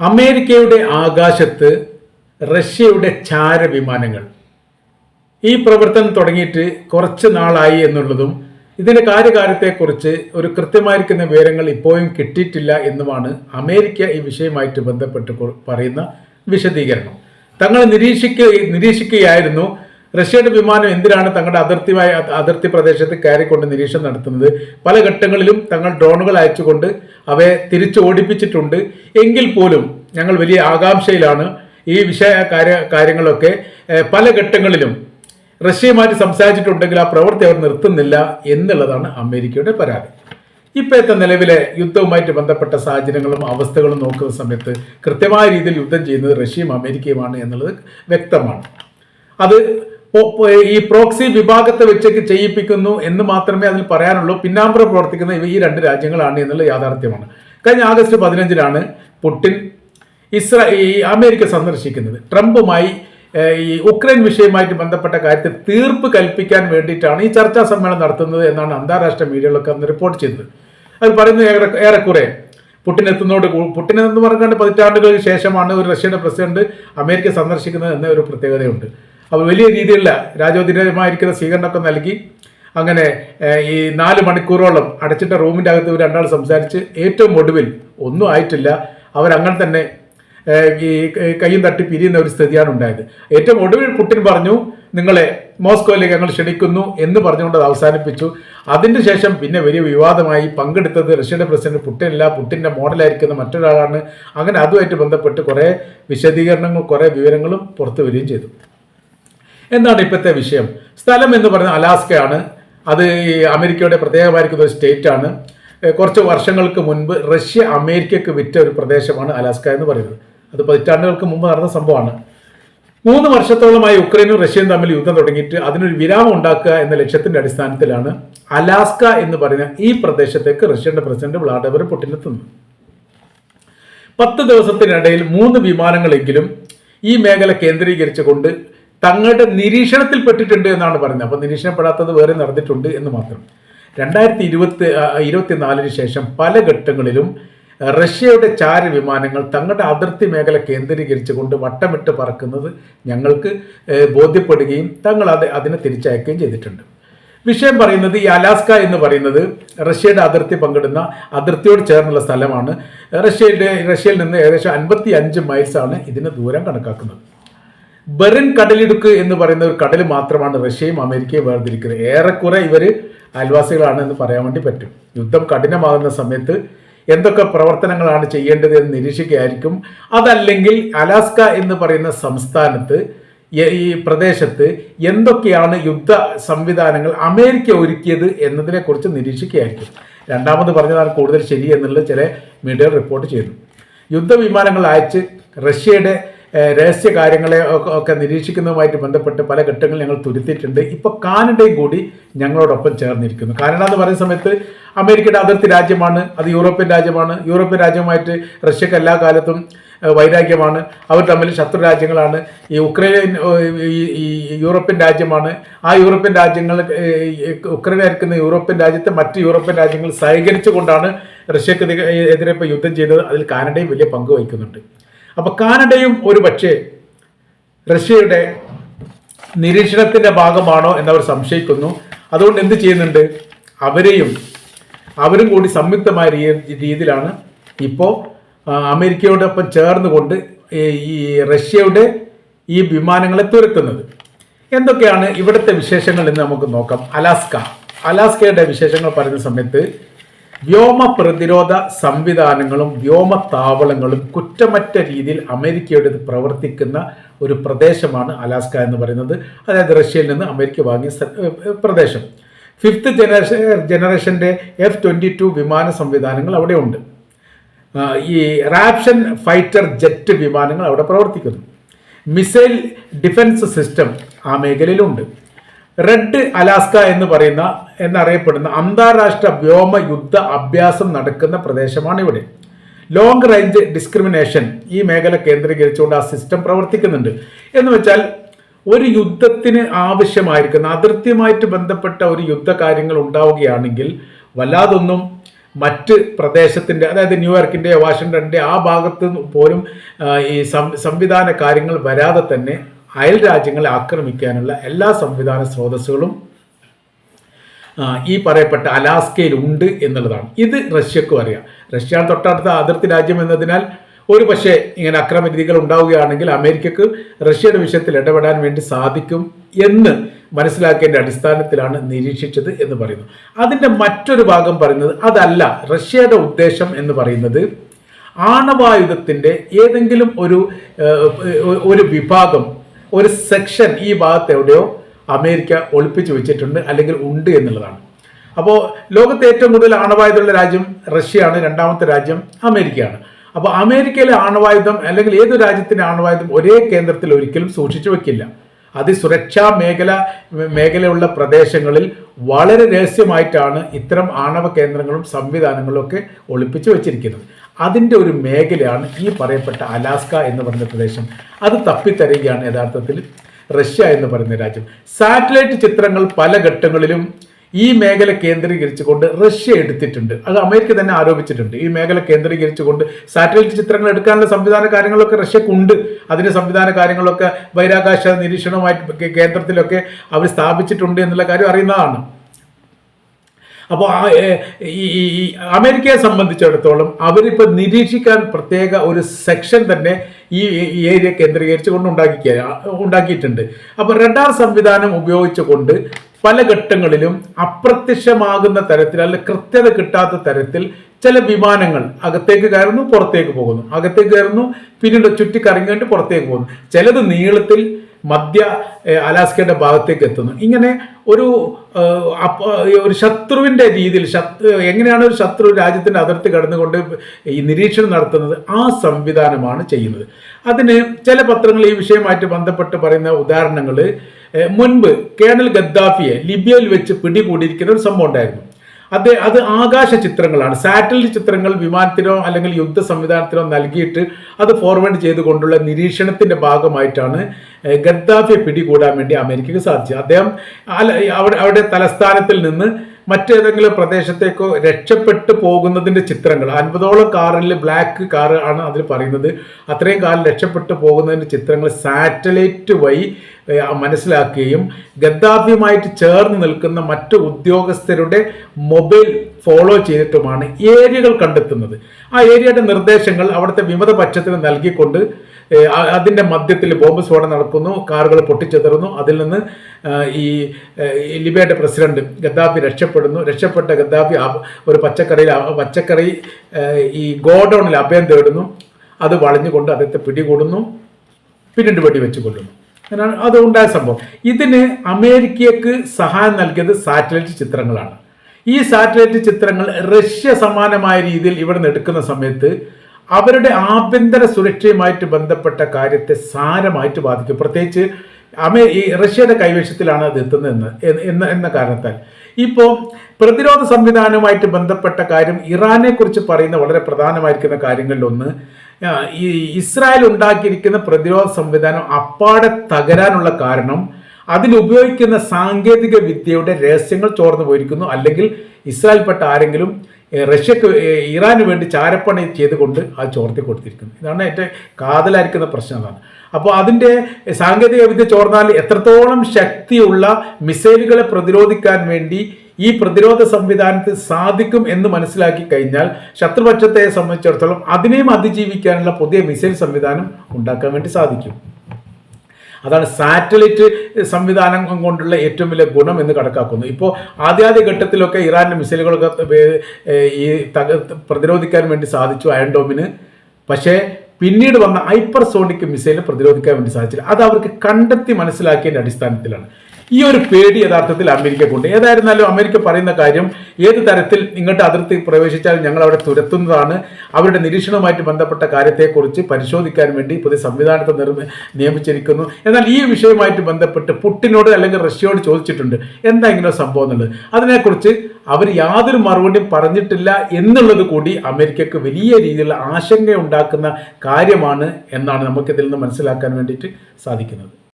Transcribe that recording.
അമേരിക്കയുടെ ആകാശത്ത് റഷ്യയുടെ ചാര വിമാനങ്ങൾ ഈ പ്രവർത്തനം തുടങ്ങിയിട്ട് കുറച്ച് നാളായി എന്നുള്ളതും ഇതിന്റെ കാര്യകാര്യത്തെക്കുറിച്ച് ഒരു കൃത്യമായിരിക്കുന്ന വിവരങ്ങൾ ഇപ്പോഴും കിട്ടിയിട്ടില്ല എന്നുമാണ് അമേരിക്ക ഈ വിഷയമായിട്ട് ബന്ധപ്പെട്ട് പറയുന്ന വിശദീകരണം. തങ്ങൾ നിരീക്ഷിക്ക നിരീക്ഷിക്കുകയായിരുന്നു റഷ്യയുടെ വിമാനം എന്തിനാണ് തങ്ങളുടെ അതിർത്തിയായ അതിർത്തി പ്രദേശത്ത് കയറിക്കൊണ്ട് നിരീക്ഷണം നടത്തുന്നത്? പല ഘട്ടങ്ങളിലും തങ്ങൾ ഡ്രോണുകൾ അയച്ചുകൊണ്ട് അവയെ തിരിച്ചു ഓടിപ്പിച്ചിട്ടുണ്ട്. എങ്കിൽ പോലും ഞങ്ങൾ വലിയ ആകാംക്ഷയിലാണ് ഈ വിഷയ കാര്യ കാര്യങ്ങളൊക്കെ. പല ഘട്ടങ്ങളിലും റഷ്യയുമായിട്ട് സംസാരിച്ചിട്ടുണ്ടെങ്കിൽ ആ പ്രവൃത്തി അവർ നിർത്തുന്നില്ല എന്നുള്ളതാണ് അമേരിക്കയുടെ പരാതി. ഇപ്പോഴത്തെ നിലവിലെ യുദ്ധവുമായിട്ട് ബന്ധപ്പെട്ട സാഹചര്യങ്ങളും അവസ്ഥകളും നോക്കുന്ന സമയത്ത് കൃത്യമായ രീതിയിൽ യുദ്ധം ചെയ്യുന്നത് റഷ്യയും അമേരിക്കയുമാണ് എന്നുള്ളത് വ്യക്തമാണ്. അത് ഈ പ്രോക്സി വിഭാഗത്തെ വെച്ചേക്ക് ചെയ്യിപ്പിക്കുന്നു എന്ന് മാത്രമേ അതിൽ പറയാനുള്ളൂ. പിന്നാമ്പുറം പ്രവർത്തിക്കുന്ന ഈ രണ്ട് രാജ്യങ്ങളാണ് എന്നുള്ള യാഥാർത്ഥ്യമാണ്. കഴിഞ്ഞ ആഗസ്റ്റ് പതിനഞ്ചിനാണ് പുടിൻ ഇസ്രാ ഈ അമേരിക്ക സന്ദർശിക്കുന്നത്. ട്രംപുമായി ഈ ഉക്രൈൻ വിഷയവുമായിട്ട് ബന്ധപ്പെട്ട കാര്യത്തിൽ തീർപ്പ് കൽപ്പിക്കാൻ വേണ്ടിയിട്ടാണ് ഈ ചർച്ചാ സമ്മേളനം നടത്തുന്നത് എന്നാണ് അന്താരാഷ്ട്ര മീഡിയകളൊക്കെ അന്ന് റിപ്പോർട്ട് ചെയ്തത്. അത് പറയുന്നത് ഏറെ ഏറെക്കുറെ പുട്ടിൻ എത്തുന്നതോട് പുട്ടിൻ എന്ന് പറഞ്ഞാൽ പതിറ്റാണ്ടുകൾക്ക് ശേഷമാണ് ഒരു റഷ്യയുടെ പ്രസിഡന്റ് അമേരിക്ക സന്ദർശിക്കുന്നത് എന്ന ഒരു പ്രത്യേകതയുണ്ട്. അപ്പോൾ വലിയ രീതിയിലുള്ള രാജോദിനമായിരിക്കുന്ന സ്വീകരണമൊക്കെ നൽകി അങ്ങനെ ഈ നാല് മണിക്കൂറോളം അടച്ചിട്ട റൂമിന്റെ അകത്ത് ഇവർ രണ്ടാൾ സംസാരിച്ച് ഏറ്റവും ഒടുവിൽ ഒന്നും ആയിട്ടില്ല. അവരങ്ങനെ തന്നെ ഈ കയ്യും തട്ടി പിരിയുന്ന ഒരു സ്ഥിതിയാണ് ഉണ്ടായത്. ഏറ്റവും ഒടുവിൽ പുട്ടിൻ പറഞ്ഞു നിങ്ങളെ മോസ്കോയിലേക്ക് ഞങ്ങൾ ക്ഷണിക്കുന്നു എന്ന് പറഞ്ഞുകൊണ്ട് അത് അവസാനിപ്പിച്ചു. അതിന് ശേഷം പിന്നെ വലിയ വിവാദമായി പങ്കെടുത്തത് റഷ്യയുടെ പ്രസിഡന്റ് പുട്ടിനല്ല. പുട്ടിന്റെ മോഡലായിരിക്കുന്ന മറ്റൊരാളാണ്. അങ്ങനെ അതുമായിട്ട് ബന്ധപ്പെട്ട് കുറേ വിശദീകരണങ്ങൾ കുറേ വിവരങ്ങളും പുറത്തു വരികയും ചെയ്തു. എന്താണ് ഇപ്പോഴത്തെ വിഷയം. സ്ഥലം എന്ന് പറയുന്നത് അലാസ്കയാണ്. അത് ഈ അമേരിക്കയുടെ പ്രത്യേകമായിരിക്കുന്ന ഒരു സ്റ്റേറ്റ് ആണ് കുറച്ച് വർഷങ്ങൾക്ക് മുൻപ് റഷ്യ അമേരിക്കയ്ക്ക് വിറ്റ ഒരു പ്രദേശമാണ് അലാസ്ക എന്ന് പറയുന്നത്. അത് പതിറ്റാണ്ടുകൾക്ക് മുമ്പ് നടന്ന സംഭവമാണ്. മൂന്ന് വർഷത്തോളമായി ഉക്രൈനും റഷ്യയും തമ്മിൽ യുദ്ധം തുടങ്ങിയിട്ട് അതിനൊരു വിരാമം ഉണ്ടാക്കുക എന്ന ലക്ഷ്യത്തിന്റെ അടിസ്ഥാനത്തിലാണ് അലാസ്ക എന്ന് പറയുന്ന ഈ പ്രദേശത്തേക്ക് റഷ്യയുടെ പ്രസിഡന്റ് വ്ളാഡിമിർ പുടിൻ എത്തുന്നത്. പത്ത് ദിവസത്തിനിടയിൽ മൂന്ന് വിമാനങ്ങളെങ്കിലും ഈ മേഖല കേന്ദ്രീകരിച്ചുകൊണ്ട് തങ്ങളുടെ നിരീക്ഷണത്തിൽ പെട്ടിട്ടുണ്ട് എന്നാണ് പറയുന്നത്. അപ്പോൾ നിരീക്ഷണപ്പെടാത്തത് വേറെ നടന്നിട്ടുണ്ട് എന്ന് മാത്രം. രണ്ടായിരത്തി ഇരുപത്തി ഇരുപത്തിനാലിന് ശേഷം പല ഘട്ടങ്ങളിലും റഷ്യയുടെ ചാര വിമാനങ്ങൾ തങ്ങളുടെ അതിർത്തി മേഖല കേന്ദ്രീകരിച്ചുകൊണ്ട് വട്ടമിട്ട് പറക്കുന്നത് ഞങ്ങൾക്ക് ബോധ്യപ്പെടുകയും തങ്ങൾ അത് അതിനെ തിരിച്ചയക്കുകയും ചെയ്തിട്ടുണ്ട്. വിഷയം പറയുന്നത് ഈ അലാസ്ക എന്ന് പറയുന്നത് റഷ്യയുടെ അതിർത്തി പങ്കിടുന്ന അതിർത്തിയോട് ചേർന്നുള്ള സ്ഥലമാണ്. റഷ്യയുടെ റഷ്യയിൽ നിന്ന് ഏകദേശം അൻപത്തി അഞ്ച് മൈൽസാണ് ഇതിന് ദൂരം കണക്കാക്കുന്നത്. ബെറിൻ കടലിടുക്ക് എന്ന് പറയുന്ന ഒരു കടൽ മാത്രമാണ് റഷ്യയും അമേരിക്കയും വേർതിരിക്കുന്നത്. ഏറെക്കുറെ ഇവർ അയൽവാസികളാണ് എന്ന് പറയാൻ വേണ്ടി പറ്റും. യുദ്ധം കഠിനമാകുന്ന സമയത്ത് എന്തൊക്കെ പ്രവർത്തനങ്ങളാണ് ചെയ്യേണ്ടത് എന്ന് നിരീക്ഷിക്കുകയായിരിക്കും. അതല്ലെങ്കിൽ അലാസ്ക എന്ന് പറയുന്ന സംസ്ഥാനത്ത് ഈ പ്രദേശത്ത് എന്തൊക്കെയാണ് യുദ്ധ സംവിധാനങ്ങൾ അമേരിക്ക ഒരുക്കിയത് എന്നതിനെക്കുറിച്ച് നിരീക്ഷിക്കുകയായിരിക്കും. രണ്ടാമത് പറഞ്ഞതാണ് കൂടുതൽ ശരി എന്നുള്ളത് ചില മീഡിയ റിപ്പോർട്ട് ചെയ്യുന്നു. യുദ്ധവിമാനങ്ങൾ അയച്ച് റഷ്യയുടെ രഹസ്യ കാര്യങ്ങളെ ഒക്കെ- നിരീക്ഷിക്കുന്നതുമായിട്ട് ബന്ധപ്പെട്ട് പല ഘട്ടങ്ങൾ ഞങ്ങൾ തുരുത്തിയിട്ടുണ്ട്. ഇപ്പോൾ കാനഡയും കൂടി ഞങ്ങളോടൊപ്പം ചേർന്നിരിക്കുന്നു. കാനഡ എന്ന് പറയുന്ന സമയത്ത് അമേരിക്കയുടെ അതിർത്തി രാജ്യമാണ് അത് യൂറോപ്യൻ രാജ്യമാണ്. യൂറോപ്യൻ രാജ്യമായിട്ട് റഷ്യക്ക് എല്ലാ കാലത്തും വൈരാഗ്യമാണ്. അവർ തമ്മിൽ ശത്രു രാജ്യങ്ങളാണ്. ഈ ഉക്രൈൻ ഈ യൂറോപ്യൻ രാജ്യമാണ്. ആ യൂറോപ്യൻ രാജ്യങ്ങൾ ഉക്രൈൻ അയക്കുന്ന യൂറോപ്യൻ രാജ്യത്തെ മറ്റ് യൂറോപ്യൻ രാജ്യങ്ങൾ സഹകരിച്ചുകൊണ്ടാണ് റഷ്യക്ക് എതി- എതിരെ ഇപ്പോൾ യുദ്ധം ചെയ്തത് അതിൽ കാനഡയും വലിയ പങ്ക് വഹിക്കുന്നുണ്ട്. അപ്പോൾ കാനഡയും ഒരു പക്ഷേ റഷ്യയുടെ നിരീക്ഷണത്തിന്റെ ഭാഗമാണോ എന്നവർ സംശയിക്കുന്നു. അതുകൊണ്ട് എന്ത് ചെയ്യുന്നുണ്ട്? അവരെയും അവരും കൂടി സംയുക്തമായ രീതിയിലാണ് ഇപ്പോൾ അമേരിക്കയോടൊപ്പം ചേർന്നുകൊണ്ട് ഈ റഷ്യയുടെ ഈ വിമാനങ്ങളെ തുരത്തുന്നത്. എന്തൊക്കെയാണ് ഇവിടുത്തെ വിശേഷങ്ങൾ എന്ന് നമുക്ക് നോക്കാം. അലാസ്ക. അലാസ്കയുടെ വിശേഷങ്ങൾ പറയുന്ന സമയത്ത് വ്യോമ പ്രതിരോധ സംവിധാനങ്ങളും വ്യോമ താവളങ്ങളും കുറ്റമറ്റ രീതിയിൽ അമേരിക്കയുടേത് പ്രവർത്തിക്കുന്ന ഒരു പ്രദേശമാണ് അലാസ്ക എന്ന് പറയുന്നത്. അതായത് റഷ്യയിൽ നിന്ന് അമേരിക്ക വാങ്ങിയ പ്രദേശം. ഫിഫ്ത്ത് ജനറേഷൻ ജനറേഷന്റെ എഫ് ട്വന്റി ടു വിമാന സംവിധാനങ്ങൾ അവിടെ ഉണ്ട്. ഈ റാപ്ഷൻ ഫൈറ്റർ ജെറ്റ് വിമാനങ്ങൾ അവിടെ പ്രവർത്തിക്കുന്നു. മിസൈൽ ഡിഫൻസ് സിസ്റ്റം ആ മേഖലയിലുണ്ട്. റെഡ് അലാസ്ക എന്ന് പറയുന്ന എന്നറിയപ്പെടുന്ന അന്താരാഷ്ട്ര വ്യോമ യുദ്ധ അഭ്യാസം നടക്കുന്ന പ്രദേശമാണ് ഇവിടെ. ലോങ് റേഞ്ച് ഡിസ്ക്രിമിനേഷൻ ഈ മേഖല കേന്ദ്രീകരിച്ചുകൊണ്ട് ആ സിസ്റ്റം പ്രവർത്തിക്കുന്നുണ്ട്. എന്ന് വെച്ചാൽ ഒരു യുദ്ധത്തിന് ആവശ്യമായിരിക്കുന്ന അതിർത്തിയുമായിട്ട് ബന്ധപ്പെട്ട ഒരു യുദ്ധ കാര്യങ്ങൾ ഉണ്ടാവുകയാണെങ്കിൽ വല്ലാതൊന്നും മറ്റ് പ്രദേശത്തിന്റെ അതായത് ന്യൂയോർക്കിന്റെ വാഷിങ്ടണിന്റെ ആ ഭാഗത്ത് പോലും ഈ സംവിധാന കാര്യങ്ങൾ വരാതെ തന്നെ അയൽ രാജ്യങ്ങളെ ആക്രമിക്കാനുള്ള എല്ലാ സംവിധാന സ്രോതസ്സുകളും ഈ പറയപ്പെട്ട അലാസ്കയിൽ ഉണ്ട് എന്നുള്ളതാണ്. ഇത് റഷ്യക്കും അറിയാം. റഷ്യ തൊട്ടടുത്ത അതിർത്തി രാജ്യം എന്നതിനാൽ ഒരു പക്ഷേ ഇങ്ങനെ അക്രമ രീതികൾ ഉണ്ടാവുകയാണെങ്കിൽ അമേരിക്കക്ക് റഷ്യയുടെ വിഷയത്തിൽ ഇടപെടാൻ വേണ്ടി സാധിക്കും എന്ന് മനസ്സിലാക്കിയതിന്റെ അടിസ്ഥാനത്തിലാണ് നിരീക്ഷിച്ചത് എന്ന് പറയുന്നു. അതിന്റെ മറ്റൊരു ഭാഗം പറയുന്നത് അതല്ല റഷ്യയുടെ ഉദ്ദേശം എന്ന് പറയുന്നത് ആണവായുധത്തിന്റെ ഏതെങ്കിലും ഒരു ഒരു വിഭാഗം ഒരു സെക്ഷൻ ഈ ഭാഗത്ത് എവിടെയോ അമേരിക്ക ഒളിപ്പിച്ചു വെച്ചിട്ടുണ്ട് അല്ലെങ്കിൽ ഉണ്ട് എന്നുള്ളതാണ്. അപ്പോൾ ലോകത്തെ ഏറ്റവും കൂടുതൽ ആണവായുധമുള്ള രാജ്യം റഷ്യയാണ് രണ്ടാമത്തെ രാജ്യം അമേരിക്കയാണ്. അപ്പോൾ അമേരിക്കയിലെ ആണവായുധം അല്ലെങ്കിൽ ഏത് രാജ്യത്തിന്റെ ആണവായുധം ഒരേ കേന്ദ്രത്തിൽ ഒരിക്കലും സൂക്ഷിച്ചു വെക്കില്ല. അതിസുരക്ഷാ മേഖല മേഖലയുള്ള പ്രദേശങ്ങളിൽ വളരെ രഹസ്യമായിട്ടാണ് ഇത്തരം ആണവ കേന്ദ്രങ്ങളും സംവിധാനങ്ങളും ഒക്കെ ഒളിപ്പിച്ചു വെച്ചിരിക്കുന്നത്. അതിന്റെ ഒരു മേഖലയാണ് ഈ പറയപ്പെട്ട അലാസ്ക എന്ന് പറഞ്ഞ പ്രദേശം. അത് തപ്പിത്തരികയാണ് യഥാർത്ഥത്തിൽ റഷ്യ എന്ന് പറയുന്ന രാജ്യം. സാറ്റലൈറ്റ് ചിത്രങ്ങൾ പല ഘട്ടങ്ങളിലും ഈ മേഖല കേന്ദ്രീകരിച്ചുകൊണ്ട് റഷ്യ എടുത്തിട്ടുണ്ട്. അത് അമേരിക്ക തന്നെ ആരോപിച്ചിട്ടുണ്ട്. ഈ മേഖല കേന്ദ്രീകരിച്ചുകൊണ്ട് സാറ്റലൈറ്റ് ചിത്രങ്ങൾ എടുക്കാനുള്ള സംവിധാന കാര്യങ്ങളൊക്കെ റഷ്യക്കുണ്ട്. അതിന് സംവിധാന കാര്യങ്ങളൊക്കെ ബഹിരാകാശ നിരീക്ഷണവുമായിട്ട് കേന്ദ്രത്തിലൊക്കെ അവർ സ്ഥാപിച്ചിട്ടുണ്ട് എന്നുള്ള കാര്യം അറിയുന്നതാണ്. അപ്പോൾ ഈ അമേരിക്കയെ സംബന്ധിച്ചിടത്തോളം അവരിപ്പോൾ നിരീക്ഷിക്കാൻ പ്രത്യേക ഒരു സെക്ഷൻ തന്നെ ഈ ഏരിയ കേന്ദ്രീകരിച്ച് കൊണ്ട് ഉണ്ടാക്കി ഉണ്ടാക്കിയിട്ടുണ്ട്. അപ്പോൾ റഡാർ സംവിധാനം ഉപയോഗിച്ചുകൊണ്ട് പല ഘട്ടങ്ങളിലും അപ്രത്യക്ഷമാകുന്ന തരത്തിൽ അല്ലെങ്കിൽ കൃത്യത കിട്ടാത്ത തരത്തിൽ ചില വിമാനങ്ങൾ അകത്തേക്ക് കയറുന്നു പുറത്തേക്ക് പോകുന്നു. അകത്തേക്ക് കയറുന്നു പിന്നീട് ചുറ്റിക്കറങ്ങിയിട്ട് പുറത്തേക്ക് പോകുന്നു. ചിലത് നീളത്തിൽ മധ്യ അലാസ്കയുടെ ഭാഗത്തേക്ക് എത്തുന്നു. ഇങ്ങനെ ഒരു ഒരു ശത്രുവിന്റെ രീതിയിൽ ശത്രു എങ്ങനെയാണ് ഒരു ശത്രു രാജ്യത്തിന്റെ അതിർത്തി കടന്നുകൊണ്ട് ഈ നിരീക്ഷണം നടത്തുന്നത്? ആ സംവിധാനമാണ് ചെയ്യുന്നത്. അതിന് ചില പത്രങ്ങൾ ഈ വിഷയമായിട്ട് ബന്ധപ്പെട്ട് പറയുന്ന ഉദാഹരണങ്ങൾ മുൻപ് കേണൽ ഗദ്ദാഫിയെ ലിബിയയിൽ വെച്ച് പിടികൂടിയിരിക്കുന്ന ഒരു സംഭവം ഉണ്ടായിരുന്നു. അത് അത് ആകാശ ചിത്രങ്ങളാണ്. സാറ്റലൈറ്റ് ചിത്രങ്ങൾ വിമാനത്തിനോ അല്ലെങ്കിൽ യുദ്ധ സംവിധാനത്തിനോ നൽകിയിട്ട് അത് ഫോർവേഡ് ചെയ്തുകൊണ്ടുള്ള നിരീക്ഷണത്തിന്റെ ഭാഗമായിട്ടാണ് ഗദ്ദാഫിയെ പിടികൂടാൻ വേണ്ടി അമേരിക്കയ്ക്ക് സാധിച്ചത്. അദ്ദേഹം അവിടെ അവിടെ തലസ്ഥാനത്തിൽ നിന്ന് മറ്റേതെങ്കിലും പ്രദേശത്തേക്കോ രക്ഷപ്പെട്ടു പോകുന്നതിന്റെ ചിത്രങ്ങൾ. അൻപതോളം കാറിൽ ബ്ലാക്ക് കാർ ആണ് അതിൽ പറയുന്നത്. അത്രയും കാലം രക്ഷപ്പെട്ടു പോകുന്നതിന്റെ ചിത്രങ്ങൾ സാറ്റലൈറ്റ് വഴി മനസ്സിലാക്കുകയും ഗദ്ദാഫിയുമായിട്ട് ചേർന്ന് നിൽക്കുന്ന മറ്റ് ഉദ്യോഗസ്ഥരുടെ മൊബൈൽ ഫോളോ ചെയ്തിട്ടുമാണ് ഏരിയകൾ കണ്ടെത്തുന്നത്. ആ ഏരിയയുടെ നിർദ്ദേശങ്ങൾ അവിടുത്തെ വിമത പക്ഷത്തിന് നൽകിക്കൊണ്ട് ഏഹ്, അ- അതിന്റെ മധ്യത്തിൽ ബോംബ് സ്ഫോടനം നടക്കുന്നു കാറുകൾ പൊട്ടിച്ചെതറുന്നു. അതിൽ നിന്ന് ഈ ലിബിയയുടെ പ്രസിഡന്റ് ഗദ്ദാഫി രക്ഷപ്പെടുന്നു. രക്ഷപ്പെട്ട ഗദ്ദാഫി ഒരു പച്ചക്കറിയിൽ പച്ചക്കറി ഈ ഗോഡൌണിൽ അഭയം തേടുന്നു. അത് വളഞ്ഞുകൊണ്ട് അദ്ദേഹത്തെ പിടികൂടുന്നു. പിന്നീട് വെടിവെച്ച് കൊല്ലുന്നു അങ്ങനെയാണ് അത് ഉണ്ടായ സംഭവം. ഇതിന് അമേരിക്കയ്ക്ക് സഹായം നൽകിയത് സാറ്റലൈറ്റ് ചിത്രങ്ങളാണ്. ഈ സാറ്റലൈറ്റ് ചിത്രങ്ങൾ റഷ്യ സമാനമായ രീതിയിൽ ഇവിടെ നിന്ന് എടുക്കുന്ന സമയത്ത് അവരുടെ ആഭ്യന്തര സുരക്ഷയുമായിട്ട് ബന്ധപ്പെട്ട കാര്യത്തെ സാരമായിട്ട് ബാധിക്കും. പ്രത്യേകിച്ച് അമേ ഈ റഷ്യയുടെ കൈവശത്തിലാണ് അത് എത്തുന്നതെന്ന് എന്ന എന്ന കാരണത്താൽ. ഇപ്പോൾ പ്രതിരോധ സംവിധാനവുമായിട്ട് ബന്ധപ്പെട്ട കാര്യം ഇറാനെ കുറിച്ച് പറയുന്ന വളരെ പ്രധാനമായിരിക്കുന്ന കാര്യങ്ങളിലൊന്ന് ഈ ഇസ്രായേൽ ഉണ്ടാക്കിയിരിക്കുന്ന പ്രതിരോധ സംവിധാനം അപ്പാടെ തകരാനുള്ള കാരണം അതിലുപയോഗിക്കുന്ന സാങ്കേതിക വിദ്യയുടെ രഹസ്യങ്ങൾ ചോർന്നു പോയിരിക്കുന്നു. അല്ലെങ്കിൽ ഇസ്രായേൽപ്പെട്ട ആരെങ്കിലും റഷ്യക്ക് ഇറാന് വേണ്ടി ചാരപ്പണി ചെയ്തുകൊണ്ട് അത് ചോർത്തി കൊടുത്തിരിക്കുന്നത് ഇതാണ് ഏറ്റവും കാതലായിരിക്കുന്ന പ്രശ്നം അതാണ് അപ്പോൾ അതിന്റെ സാങ്കേതിക വിദ്യ ചോർന്നാൽ എത്രത്തോളം ശക്തിയുള്ള മിസൈലുകളെ പ്രതിരോധിക്കാൻ വേണ്ടി ഈ പ്രതിരോധ സംവിധാനത്തിൽ സാധിക്കും എന്ന് മനസ്സിലാക്കി കഴിഞ്ഞാൽ ശത്രുപക്ഷത്തെ സംബന്ധിച്ചിടത്തോളം അതിനെയും അതിജീവിക്കാനുള്ള പുതിയ മിസൈൽ സംവിധാനം ഉണ്ടാക്കാൻ വേണ്ടി സാധിക്കും. അതാണ് സാറ്റലൈറ്റ് സംവിധാനം കൊണ്ടുള്ള ഏറ്റവും വലിയ ഗുണം എന്ന് കണക്കാക്കുന്നു. ഇപ്പോൾ ആദ്യാദ്യ ഘട്ടത്തിലൊക്കെ ഇറാന്റെ മിസൈലുകളൊക്കെ ഈ പ്രതിരോധിക്കാൻ വേണ്ടി സാധിച്ചു അയൺ ഡോമിന്. പക്ഷേ പിന്നീട് വന്ന ഹൈപ്പർസോണിക് മിസൈലിനെ പ്രതിരോധിക്കാൻ വേണ്ടി സാധിച്ചില്ല. അത് അവർക്ക് കണ്ടെത്തി മനസ്സിലാക്കിയതിന്റെ അടിസ്ഥാനത്തിലാണ്. ഈ ഒരു പേടി യഥാർത്ഥത്തിൽ അമേരിക്കക്കുണ്ട്. ഏതായിരുന്നാലും അമേരിക്ക പറയുന്ന കാര്യം ഏത് തരത്തിൽ ഇങ്ങോട്ട് അതിർത്തി പ്രവേശിച്ചാൽ ഞങ്ങൾ അവിടെ തുരത്തുന്നതാണ് അവരുടെ നിരീക്ഷണവുമായിട്ട് ബന്ധപ്പെട്ട കാര്യത്തെക്കുറിച്ച് പരിശോധിക്കാൻ വേണ്ടി പുതിയ സംവിധാനത്തെ നിർമ്മി നിയമിച്ചിരിക്കുന്നു. എന്നാൽ ഈ വിഷയവുമായിട്ട് ബന്ധപ്പെട്ട് പുട്ടിനോട് അല്ലെങ്കിൽ റഷ്യയോട് ചോദിച്ചിട്ടുണ്ട്. എന്താ ഇങ്ങനെ സംഭവം എന്നുള്ളത്? അതിനെക്കുറിച്ച് അവർ യാതൊരു മറുപടിയും പറഞ്ഞിട്ടില്ല എന്നുള്ളത് കൂടി അമേരിക്കക്ക് വലിയ രീതിയിലുള്ള ആശങ്കയുണ്ടാക്കുന്ന കാര്യമാണ് എന്നാണ് നമുക്കിതിൽ നിന്ന് മനസ്സിലാക്കാൻ വേണ്ടിയിട്ട് സാധിക്കുന്നത്.